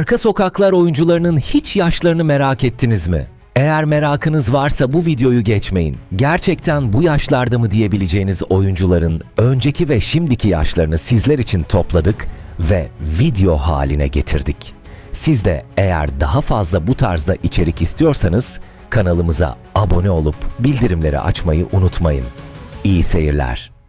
Arka Sokaklar oyuncularının hiç yaşlarını merak ettiniz mi? Eğer merakınız varsa bu videoyu geçmeyin. Gerçekten bu yaşlarda mı diyebileceğiniz oyuncuların önceki ve şimdiki yaşlarını sizler için topladık ve video haline getirdik. Siz de eğer daha fazla bu tarzda içerik istiyorsanız kanalımıza abone olup bildirimleri açmayı unutmayın. İyi seyirler.